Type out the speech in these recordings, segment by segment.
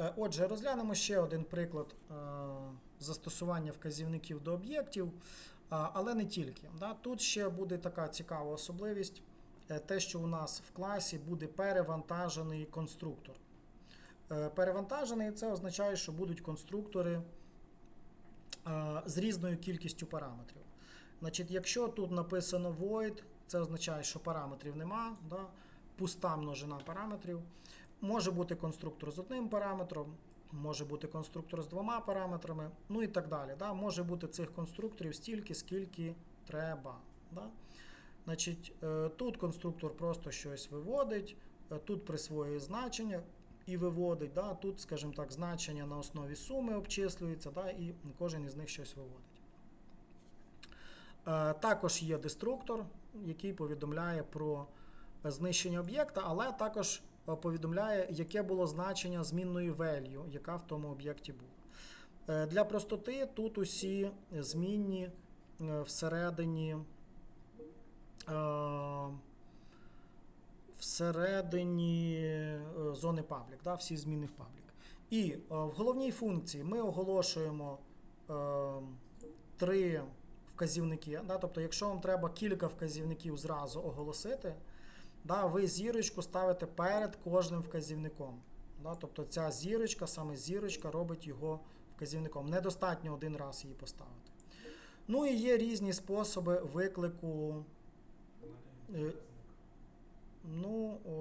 Е, Отже, розглянемо ще один приклад е, застосування вказівників до об'єктів, але не тільки. Тут ще буде така цікава особливість, е, те, що у нас в класі буде перевантажений конструктор. Е, Перевантажений це означає, що будуть конструктори е, з різною кількістю параметрів. Значить, якщо тут написано void, це означає, що параметрів нема, да? пуста множина параметрів. Може бути конструктор з одним параметром, може бути конструктор з двома параметрами, ну і так далі. Да? Може бути цих конструкторів стільки, скільки треба. Да? Значить, е, тут конструктор просто щось виводить, е, тут присвоює значення і виводить. Да? Тут, скажімо так, значення на основі суми обчислюється, да? і кожен із них щось виводить. Е, Також є деструктор, який повідомляє про знищення об'єкта, але також повідомляє, яке було значення змінної value, яка в тому об'єкті була. Е, Для простоти тут усі змінні е, всередині. е, Всередині е, зони паблік, да, всі зміни в паблік. І е, в головній функції ми оголошуємо е, три вказівники. Да, тобто, якщо вам треба кілька вказівників зразу оголосити, да, ви зірочку ставите перед кожним вказівником. Да, тобто ця зірочка, саме зірочка робить його вказівником. Недостатньо один раз її поставити. Ну і є різні способи виклику. Е, Ну, о,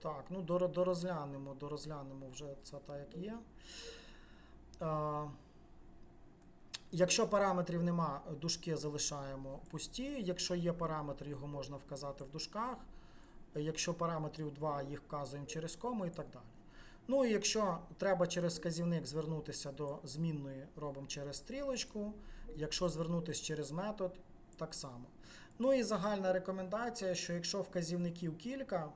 так, ну дорозглянемо, дорозглянемо вже це так, як є. А, якщо параметрів нема, дужки залишаємо пусті. Якщо є параметр, його можна вказати в дужках. Якщо параметрів 2, їх вказуємо через кому і так далі. Ну і якщо треба через вказівник звернутися до змінної, робимо через стрілочку. Якщо звернутися через метод, так само. Ну і загальна рекомендація, що якщо вказівників кілька,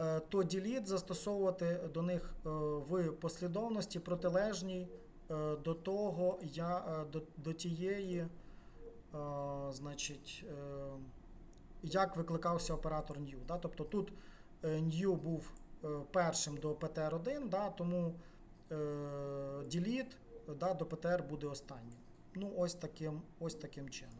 е, то delete застосовувати до них е, в послідовності протилежній до того, я, е, до, до тієї, е, значить, е, як викликався оператор new. Да? Тобто тут е, new був е, першим до PTR1, да? тому е, delete да, до PTR буде останнім. Ну, ось таким, ось таким чином.